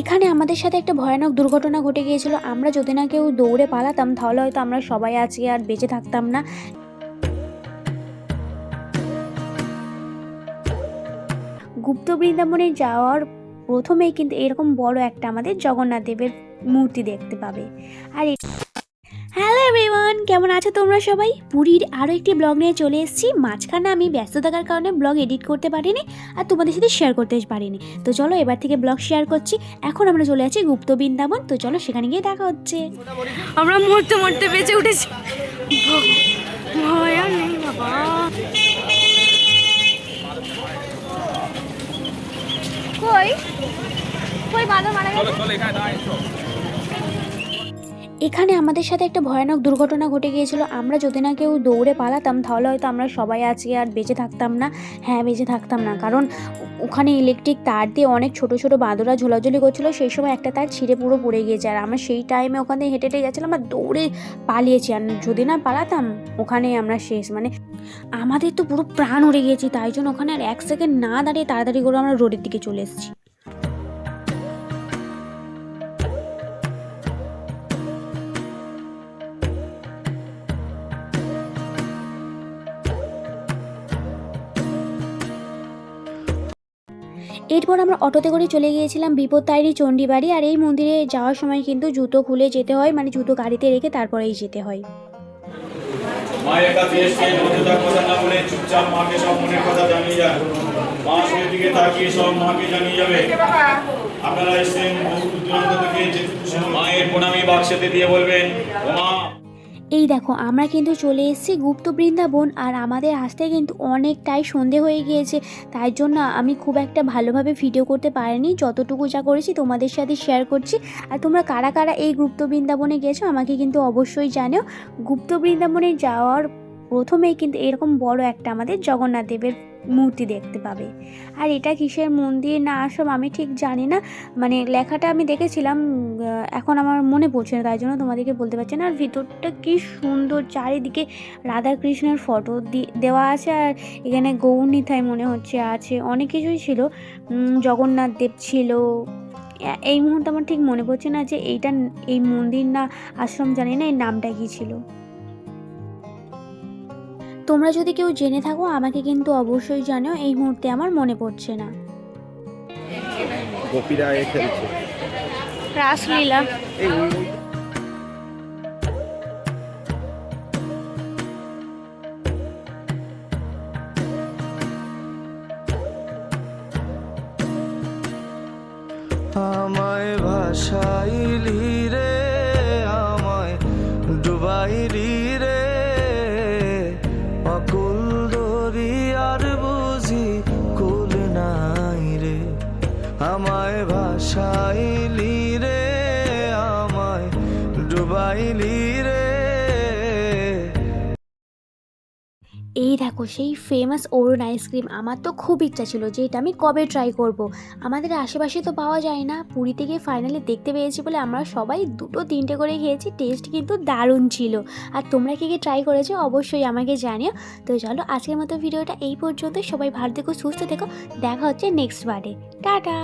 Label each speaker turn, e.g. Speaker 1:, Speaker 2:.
Speaker 1: এখানে আমাদের সাথে একটা ভয়ানক দুর্ঘটনা ঘটে গিয়েছিল। আমরা যদি না কেউ দৌড়ে পালাতাম, তাহলে হয়তো আমরা সবাই আজকে আর বেঁচে থাকতাম না। গুপ্ত বৃন্দাবনে যাওয়ার প্রথমেই কিন্তু এরকম বড় একটা আমাদের জগন্নাথ দেবের মূর্তি দেখতে পাবে। আর কেমন আছো তোমরা সবাই? পুরীর আরও একটি ব্লগ নিয়ে চলে এসেছি। মাঝখানে আমি ব্যস্ত থাকার কারণে ব্লগ এডিট করতে পারিনি আর তোমাদের সাথে শেয়ার করতে পারিনি। তো চলো এবার থেকে ব্লগ শেয়ার করছি। এখন আমরা চলে আছি গুপ্ত বৃন্দাবন। তো চলো সেখানে গিয়ে দেখা হচ্ছে।
Speaker 2: আমরা মরতে মরতে বেঁচে উঠেছি। কই? কই মারা গেছে?
Speaker 1: এখানে আমাদের সাথে একটা ভয়ানক দুর্ঘটনা ঘটে গিয়েছিল। আমরা যদি না কেউ দৌড়ে পালাতাম, তাহলে হয়তো আমরা সবাই আজকে আর বেঁচে থাকতাম না। হ্যাঁ বেঁচে থাকতাম না। কারণ ওখানে ইলেকট্রিক তার দিয়ে অনেক ছোট ছোট বাঁদরা ঝোলাঝুলি করছিল, সেই সময় একটা তার ছিঁড়ে পুরো পড়ে গিয়েছে। আর আমরা সেই টাইমে ওখানে হেঁটে হেঁটে যাচ্ছিলাম আর দৌড়ে পালিয়েছি। আর যদি না পালাতাম, ওখানে আমরা শেষ। মানে আমাদের তো পুরো প্রাণ উড়ে গিয়েছি। তাই জন্য ওখানে আর এক সেকেন্ড না দাঁড়িয়ে তাড়াতাড়ি করে আমরা রোডের দিকে চলে এসেছি। এরপর আমরা অটোতে করে চলে গিয়েছিলাম বিপত্তায়রি চণ্ডীবাড়ি আর এই মন্দিরে যাওয়ার সময় কিন্তু জুতো খুলে যেতে হয় মানে জুতো গাড়িতে রেখে তারপরেই যেতে হয়।
Speaker 3: মায়ের কাছে এসে অযথা কথা না বলে চুপচাপ মাকে সব মনের কথা জানিয়ে যান মা সেই তাকিয়ে সব মাকে জানিয়ে যাবে। আপনারা এসেছেন বহু দূরান্ত থেকে মায়ের প্রণামী বাক্সেতে দিয়ে বলবেন মা
Speaker 1: এই দেখো, আমরা কিন্তু চলে এসেছি গুপ্ত বৃন্দাবন আর আমাদের আসতে কিন্তু অনেকটাই সন্ধে হয়ে গিয়েছে। তাই জন্য আমি খুব একটা ভালোভাবে ভিডিও করতে পারিনি। যতটুকু যা করেছি তোমাদের সাথে শেয়ার করছি। আর তোমরা কারা কারা এই গুপ্ত বৃন্দাবনে গেছো আমাকে কিন্তু অবশ্যই জানো গুপ্ত বৃন্দাবনে যাওয়ার প্রথমেই কিন্তু এরকম বড় একটা আমাদের জগন্নাথ দেবের মূর্তি দেখতে পাবে। আর এটা কিসের মন্দির না আশ্রম আমি ঠিক জানি না। মানে লেখাটা আমি দেখেছিলাম এখন আমার মনে পড়ছে না, তাই জন্য তোমাদেরকে বলতে পারছি না। আর ভিতরটা কি সুন্দর, চারিদিকে রাধা কৃষ্ণের ফটো দেওয়া আছে, আর এখানে গৌরনীথায় মনে হচ্ছে আছে। অনেক কিছুই ছিল। জগন্নাথ দেব ছিল। এই মুহূর্তে আমার ঠিক মনে পড়ছে না যে এইটা, এই মন্দির না, আশ্রম জানি না এই নামটা কী ছিল। তোমরা যদি কেউ জেনে থাকো আমাকে কিন্তু অবশ্যই জানিও এই মুহূর্তে আমার মনে পড়ছে না।
Speaker 4: গোপীরা খেলছে।
Speaker 2: রাসলীলা
Speaker 4: আমায় ভাসাইলি ভাসাইলি রে আমায়, ডুবাইলি রে।
Speaker 1: এই দেখো, সেই ফেমাস অরুণ আইসক্রিম আমার তো খুব ইচ্ছা ছিল যে এটা আমি কবে ট্রাই করব। আমাদের আশেপাশে তো পাওয়া যায় না। পুরীতে গিয়ে ফাইনালি দেখতে পেয়েছি বলে আমরা সবাই দুটো তিনটে করে খেয়েছি। টেস্ট কিন্তু দারুণ ছিল। আর তোমরা কি কি ট্রাই করেছ অবশ্যই আমাকে জানিও। তো চলো, আজকের মতো ভিডিওটা এই পর্যন্ত সবাই ভালো থেকো, সুস্থ থেকো। দেখা হচ্ছে নেক্সট বারে। টাটা!